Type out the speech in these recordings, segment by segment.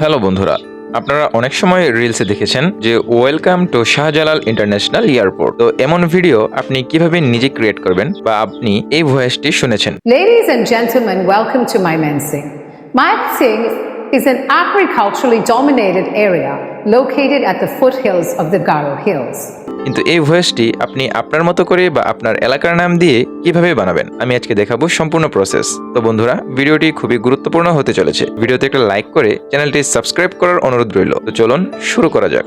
Hello বন্ধুরা, আপনারা অনেক সময় রিলসে দেখেছেন যে welcome to Shahjalal international airport তো এমন ভিডিও আপনি কীভাবে নিজে ক্রিয়েট করবেন বা আপনি এই ভয়েসটি শুনেছেন? Ladies and gentleman welcome to Mymensingh Mymensingh is an agriculturally dominated area located at the foot hills of the Garo hills কিন্তু এই ভয়েসটি আপনি আপনার মতো করে বা আপনার এলাকার নাম দিয়ে কীভাবে বানাবেন, আমি আজকে দেখাবো সম্পূর্ণ প্রসেস তো বন্ধুরা, ভিডিওটি খুবই গুরুত্বপূর্ণ হতে চলেছে। ভিডিওতে একটা লাইক করে চ্যানেলটি সাবস্ক্রাইব করার অনুরোধ রইল। তো চলুন শুরু করা যাক।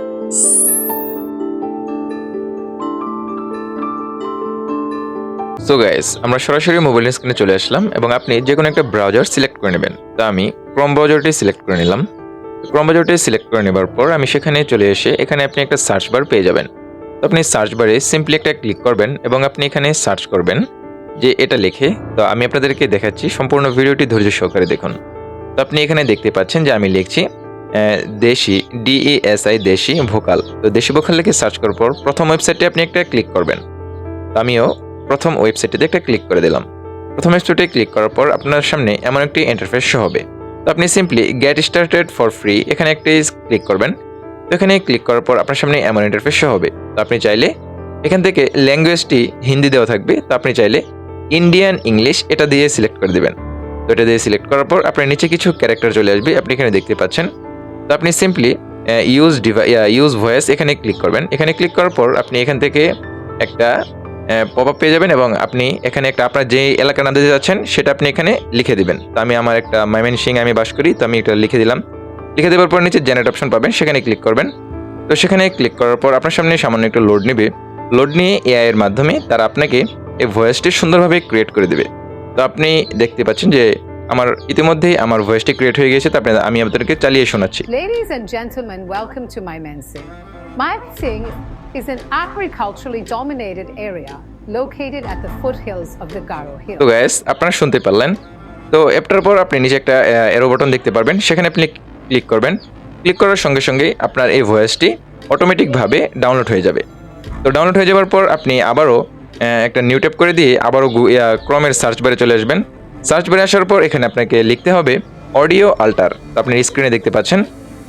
সো গাইস আমরা সরাসরি মোবাইল স্ক্রিনে চলে আসলাম এবং আপনি যে কোনো একটা ব্রাউজার সিলেক্ট করে নেবেন। তো আমি ক্রোম ব্রাউজারটি সিলেক্ট করে নিলাম। ক্রোম ব্রাউজারটি সিলেক্ট করে নেবার পর আমি সেখানে চলে এসে এখানে আপনি একটা সার্চ বার পেয়ে যাবেন। আপনি সার্চ বারে সিম্পলি একটা ক্লিক করবেন এবং আপনি এখানে সার্চ করবেন যে এটা লিখে। তো আমি আপনাদেরকে দেখাচ্ছি, সম্পূর্ণ ভিডিওটি ধৈর্য সহকারে দেখুন। তো আপনি এখানে দেখতে পাচ্ছেন যে আমি লিখছি দেশি ডিএএসআই দেশি ভোকাল। তো দেশি ভোকাল লিখে সার্চ করার পর প্রথম ওয়েবসাইটে আপনি একটা ক্লিক করবেন। তো আমিও প্রথম ওয়েবসাইটে একটা ক্লিক করে দিলাম। প্রথম ওয়েবসাইটে ক্লিক করার পর আপনার সামনে এমন একটি ইন্টারফেস হবে। তো আপনি simply get started for free এখানে একটি ক্লিক করবেন। তো এখানে ক্লিক করার পর আপনার সামনে এমন ইন্টারফেস হবে। তো আপনি চাইলে এখান থেকে ল্যাঙ্গুয়েজটি হিন্দি দেওয়া থাকবে। তো আপনি চাইলে ইন্ডিয়ান ইংলিশ এটা দিয়ে সিলেক্ট করে দিবেন। তো এটা দিয়ে সিলেক্ট করার পর আপনার নিচে কিছু ক্যারেক্টার চলে আসবে। আপনি এখানে দেখতে পাচ্ছেন। তো আপনি simply use device use voice এখানে ক্লিক করবেন। এখানে ক্লিক করার পর আপনি এখান থেকে একটা পপ আপ পেয়ে যাবেন এবং আপনি এখানে একটা আপনার যে এলাকার নাম দিতে যাচ্ছেন, সেটা আপনি এখানে লিখে দিবেন। তো আমি আমার একটা মাইমেন সিং আমি বাস করি, তো আমি এটা লিখে দিলাম। লিখে দেওয়ার পর নিচে জেনারেট অপশন পাবেন সেখানে ক্লিক করবেন। তো সেখানে ক্লিক করার পর আপনার সামনে সামান্য একটু লোড নেবে। লোড নিয়ে এআই এর মাধ্যমে তারা আপনাকে এই ভয়েসটি সুন্দরভাবে ক্রিয়েট করে দেবে। তো আপনি দেখতে পাচ্ছেন যে আমার ইতিমধ্যেই আমার ভয়েসটি ক্রিয়েট হয়ে গেছে তো আপনি আমি আপনাদেরকে চালিয়ে শোনাচ্ছি। Ladies and gentlemen, welcome to Mymensing. Mymensing is an agriculturally dominated area located at the foothills of the Garo তো Hills. গ্যাস আপনারা শুনতে পারলেন। তো অ্যাপটার পর আপনি নিচে একটা এরো বাটন দেখতে পারবেন। সেখানে আপনি ক্লিক করবেন। ক্লিক করার সঙ্গে সঙ্গে আপনার এই ভয়েসটি অটোমেটিকভাবে ডাউনলোড হয়ে যাবে। তো ডাউনলোড হয়ে যাওয়ার পর আপনি আবারও একটা নিউ ট্যাপ করে দিয়ে আবারও ক্রমের সার্চ বারে চলে আসবেন। সার্চ বারে আসার পর এখানে আপনাকে লিখতে হবে অডিও আল্টার। তো আপনি স্ক্রিনে দেখতে পাচ্ছেন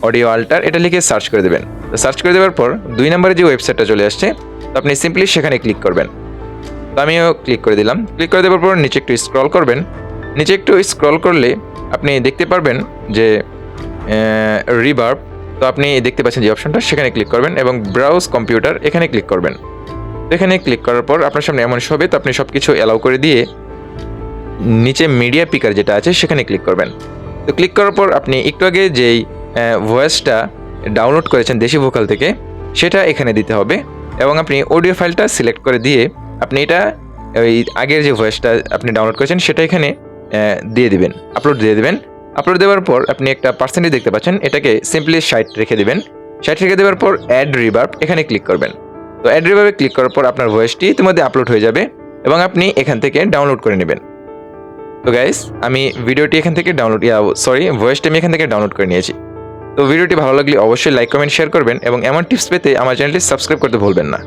অডিও আল্টার। এটা লিখে সার্চ করে দেবেন। তো সার্চ করে দেওয়ার পর দুই নম্বরে যে ওয়েবসাইটটা চলে আসছে, তো আপনি সিম্পলি সেখানে ক্লিক করবেন। তো আমিও ক্লিক করে দিলাম। ক্লিক করে দেওয়ার পর নিচে একটু স্ক্রল করবেন। নিচে একটু স্ক্রল করলে আপনি দেখতে পারবেন যে রিভার্ব তো আপনি দেখতে পাচ্ছেন যে অপশনটা সেখানে ক্লিক করবেন এবং ব্রাউজ কম্পিউটার এখানে ক্লিক করবেন। এখানে ক্লিক করার পর আপনার সামনে এমন হবে, তো আপনি সব কিছু অ্যালাউ করে দিয়ে নিচে মিডিয়া পিকার যেটা আছে, সেখানে ক্লিক করবেন। তো ক্লিক করার পর আপনি একটু আগে যেই ভয়েসটা ডাউনলোড করেছেন দেশি ভোকাল থেকে, সেটা এখানে দিতে হবে এবং আপনি অডিও ফাইলটা সিলেক্ট করে দিয়ে আপনি এটা ওই আগের যে ভয়েসটা আপনি ডাউনলোড করেছেন, সেটা এখানে দিয়ে দিবেন আপলোড দিয়ে দিবেন। আপলোড দেওয়ার পর আপনি একটা পার্সেন্টেজ দেখতে পাচ্ছেন, এটাকে সিম্পলি সাইট রেখে দেবেন। সাইট রেখে দেওয়ার পর অ্যাড রিভার্ব এখানে ক্লিক করবেন। তো অ্যাড রিভার্বে ক্লিক করার পর আপনার ভয়েসটি ইতিমধ্যে আপলোড হয়ে যাবে এবং আপনি এখান থেকে ডাউনলোড করে নেবেন। তো গাইস আমি ভিডিওটি এখান থেকে ডাউনলোড সরি ভয়েসটি আমি এখান থেকে ডাউনলোড করে নিয়েছি। তো ভিডিওটি ভালো লাগলে অবশ্যই লাইক কমেন্ট শেয়ার করবেন এবং এমন টিপস পেতে আমার চ্যানেলটি সাবস্ক্রাইব করতে ভুলবেন না।